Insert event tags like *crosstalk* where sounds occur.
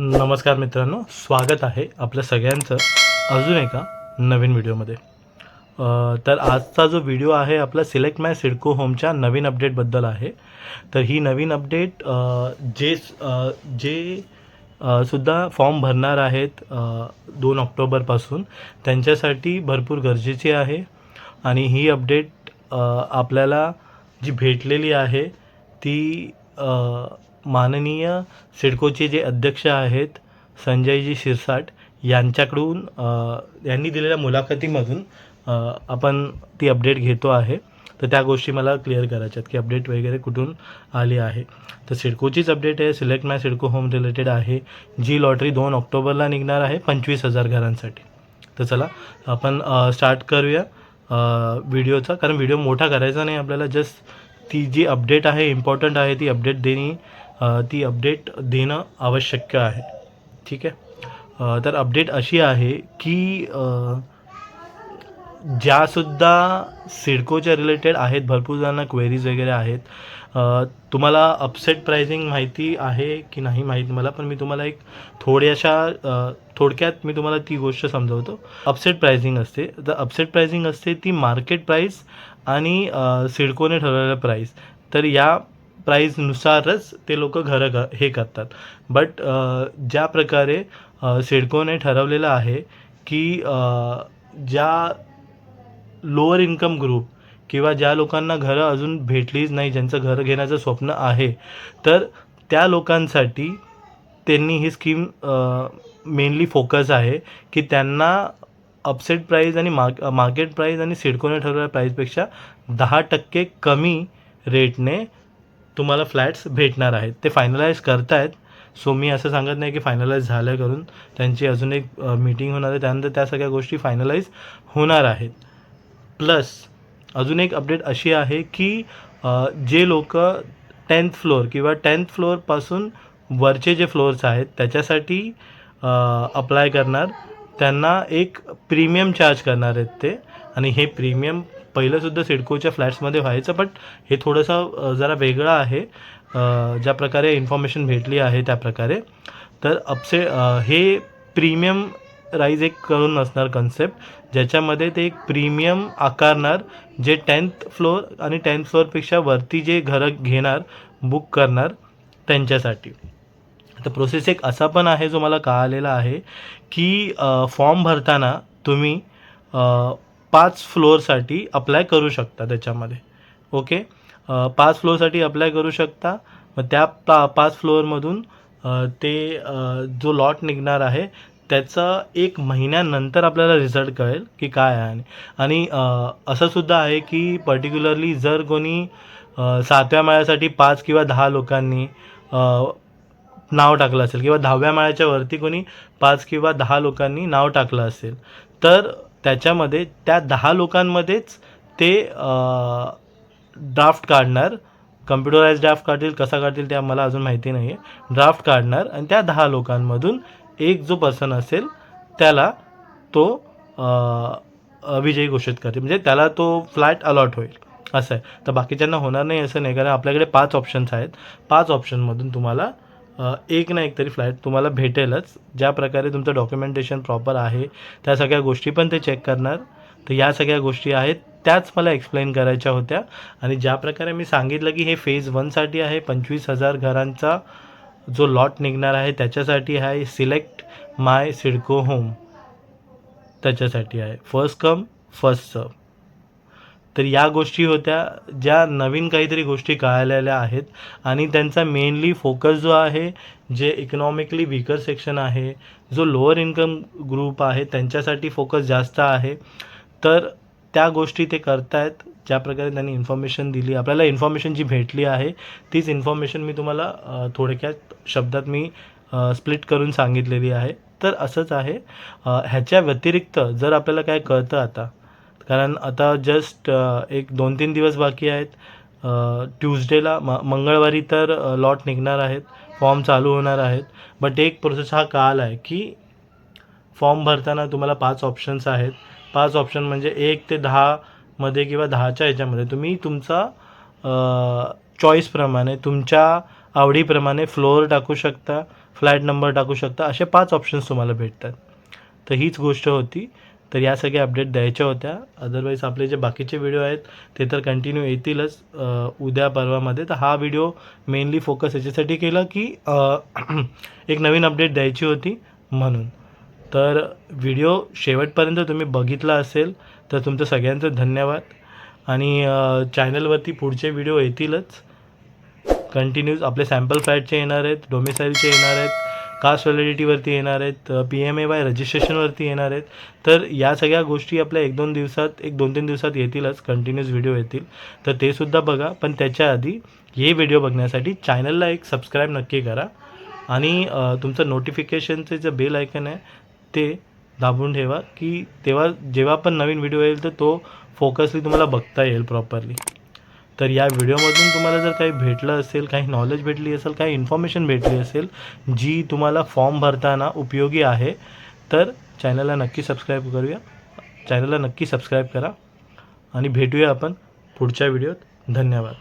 नमस्कार मित्रांनो स्वागत आहे आपल्या सगळ्यांचं अजून एका नवीन व्हिडिओमध्ये. तर आजचा जो व्हिडिओ आहे आपला सिलेक्ट माय सिडको होमच्या नवीन अपडेटबद्दल आहे. तर ही नवीन अपडेट जे जे सुद्धा फॉर्म भरणार आहेत दोन ऑक्टोबरपासून त्यांच्यासाठी भरपूर गरजेची आहे. आणि ही अपडेट आपल्याला जी भेटलेली आहे ती माननीय सिडकोचे जे अध्यक्ष आहेत संजयजी शिरसाट यांच्याकडून यांनी दिलेल्या मुलाखतीमधून आपण ती अपडेट घेतो आहे. तर त्या गोष्टी मला क्लिअर करायच्या आहेत की अपडेट वगैरे कुठून आली आहे. तर सिडकोचीच अपडेट आहे. Select my CIDCO home related आहे. जी लॉटरी दोन ऑक्टोबरला निघणार आहे पंचवीस हजार घरांसाठी. तर चला आपण स्टार्ट करूया व्हिडिओचा. कारण व्हिडिओ मोठा करायचा नाही आपल्याला. जस्ट ती जी अपडेट आहे इम्पॉर्टंट आहे ती अपडेट देणे ती अपडेट देणं आवश्यक आहे. ठीक आहे? तर अपडेट अशी आहे की ज्यासुद्धा सिडकोच्या रिलेटेड आहेत भरपूर जणांना क्वेरीज वगैरे आहेत तुम्हाला अपसेट प्राइसिंग माहिती आहे की नाही माहीत मला पण मी तुम्हाला एक थोड्याशा थोडक्यात मी तुम्हाला ती गोष्ट समजवतो. अपसेट प्राइसिंग असते. तर अपसेट प्राइसिंग असते ती मार्केट प्राईस आणि सिडकोने ठरवलेलं प्राईस तर या प्राईजनुसारच ते लोक घरं घ हे करतात. बट ज्या प्रकारे सिडकोने ठरवलेलं आहे की ज्या लोअर इन्कम ग्रुप किंवा ज्या लोकांना घरं अजून भेटलीच नाही ज्यांचं घर घेण्याचं स्वप्न आहे तर त्या लोकांसाठी त्यांनी ही स्कीम मेनली फोकस आहे की त्यांना अपसेट प्राईज आणि मार्क मार्केट प्राईज आणि सिडकोने ठरवलेल्या प्राईजपेक्षा दहा टक्के कमी रेटने तुम्हाला फ्लॅट्स भेटणार आहेत. ते फायनलाइज करतायत. सो मी असं सांगत नाही की फायनलाइज झालं करून त्यांची अजून एक मीटिंग होणार आहे. त्यानंतर त्या सगळ्या गोष्टी फायनलाइज होणार आहेत. प्लस अजून एक अपडेट अशी आहे की जे लोक टेन्थ फ्लोअर किंवा टेन्थ फ्लोअरपासून वरचे जे फ्लोअर्स आहेत त्याच्यासाठी अप्लाय करणार. त्यांना एक प्रीमियम चार्ज करणार आहेत ते. आणि हे प्रीमियम पहिलंसुद्धा सिडकोच्या फ्लॅट्समध्ये व्हायचं बट हे थोडंसं जरा वेगळं आहे. ज्या प्रकारे इन्फॉर्मेशन भेटली आहे त्या प्रकारे. तर अपसे हे प्रीमियम राईज एक करून असणार कन्सेप्ट ज्याच्यामध्ये ते एक प्रीमियम आकारणार जे टेन्थ फ्लोअर आणि टेन्थ फ्लोअरपेक्षा वरती जे घरं घेणार बुक करणार त्यांच्यासाठी. तर प्रोसेस एक असा पण आहे जो मला कळालेला आहे की फॉर्म भरताना तुम्ही पाच फ्लोअरसाठी अप्लाय करू शकता त्याच्यामध्ये. ओके पाच फ्लोअरसाठी अप्लाय करू शकता. मग त्या पा पाच फ्लोअरमधून ते जो लॉट निघणार आहे त्याचा एक महिन्यानंतर आपल्याला रिझल्ट कळेल की काय आहे आणि आणि असं सुद्धा आहे की पर्टिक्युलरली जर कोणी सातव्या माळ्यासाठी पाच किंवा दहा लोकांनी नाव टाकलं असेल किंवा दहाव्या माळ्याच्या वरती कोणी पाच किंवा दहा लोकांनी नाव टाकलं असेल तर त्याच्यामध्ये त्या दहा लोकांमध्येच ते ड्राफ्ट काढणार. कम्प्युटराइज ड्राफ्ट काढतील कसा काढतील ते मला अजून माहिती नाही आहे ड्राफ्ट काढणार आणि त्या दहा लोकांमधून एक जो पर्सन असेल त्याला तो विजयी घोषित करते म्हणजे त्याला तो फ्लॅट अलॉट होईल. असं आहे. तर बाकीच्यांना होणार नाही असं नाही. कारण आपल्याकडे पाच ऑप्शन्स आहेत. पाच ऑप्शनमधून तुम्हाला एक ना एक तरी फ्लॅट तुम्हाला भेटेलच. ज्या प्रकारे तुमचं डॉक्युमेंटेशन प्रॉपर आहे त्या सगळ्या गोष्टी पण ते चेक करणार. तर या सगळ्या गोष्टी आहेत त्याच मला एक्सप्लेन करायच्या होत्या. आणि ज्या प्रकारे मी सांगितलं की हे फेज वनसाठी आहे पंचवीस हजार घरांचा जो लॉट निघणार आहे त्याच्यासाठी आहे सिलेक्ट माय सिडको होम त्याच्यासाठी आहे. फर्स्ट कम फर्स्ट सर्व तर या गोष्टी होत्या ज्या नवीन काहीतरी गोष्टी कळालेल्या आहेत. आणि त्यांचा मेनली फोकस जो आहे जे इकॉनॉमिकली वीकर सेक्शन आहे जो लोअर इन्कम ग्रुप आहे त्यांच्यासाठी फोकस जास्त आहे. तर त्या गोष्टी ते करतायत ज्या प्रकारे त्यांनी इन्फॉर्मेशन दिली. आपल्याला इन्फॉर्मेशन जी भेटली आहे तीच इन्फॉर्मेशन मी तुम्हाला थोडक्यात शब्दात मी स्प्लिट करून सांगितलेली आहे. तर असंच आहे. ह्याच्या व्यतिरिक्त जर आपल्याला काय कळतं आता कारण आता जस्ट एक दोन तीन दिवस बाकी आहेत. ट्यूजडेला म मंगळवारी तर लॉट निघणार आहेत. फॉर्म चालू होणार आहेत. बट एक प्रोसेस हा काल आहे की फॉर्म भरताना तुम्हाला पाच ऑप्शन्स आहेत. पाच ऑप्शन म्हणजे एक ते दहामध्ये किंवा दहाच्या ह्याच्यामध्ये तुम्ही तुमचा चॉईसप्रमाणे तुमच्या आवडीप्रमाणे फ्लोअर टाकू शकता फ्लॅट नंबर टाकू शकता असे पाच ऑप्शन्स तुम्हाला भेटतात. तर हीच गोष्ट होती. तर या सगळ्या अपडेट द्यायच्या होत्या. अदरवाईज आपले जे बाकीचे व्हिडिओ आहेत ते तर कंटिन्यू येतीलच उद्या परवामध्ये. तर हा व्हिडिओ मेनली फोकस याच्यासाठी केला की *clears throat* एक नवीन अपडेट द्यायची होती म्हणून. तर व्हिडिओ शेवटपर्यंत तुम्ही बघितला असेल तर तुमचं सगळ्यांचं धन्यवाद. आणि चॅनलवरती पुढचे व्हिडिओ येतीलच. कंटिन्यूज आपले सॅम्पल फ्लॅटचे येणार आहेत डोमिसाईलचे येणार आहेत. कास्ट व्हॅलिडिटीवरती येणार आहेत पी एम ए वाय रजिस्ट्रेशनवरती येणार आहेत. तर या सगळ्या गोष्टी आपल्या एक दोन दिवसात एक दोन तीन दिवसात येतीलच कंटिन्यूस व्हिडिओ येतील. तर ते सुद्धा बघा. पण त्याच्या आधी हे व्हिडिओ बघण्यासाठी चॅनलला एक सबस्क्राईब नक्की करा. आणि तुमचं नोटिफिकेशनचं जे बेल आयकन आहे ते दाबून ठेवा की तेव्हा जेव्हा पण नवीन व्हिडिओ येईल तर तो फोकसली तुम्हाला बघता येईल प्रॉपरली तर या व्हिडिओमधून तुम्हाला जर काही भेटलं असेल काही नॉलेज भेटली असेल काही इन्फॉर्मेशन भेटली असेल जी तुम्हाला फॉर्म भरताना उपयोगी आहे तर चॅनलला नक्की सबस्क्राईब करूया. चॅनलला नक्की सबस्क्राईब करा. आणि भेटूया आपण पुढच्या व्हिडिओत धन्यवाद.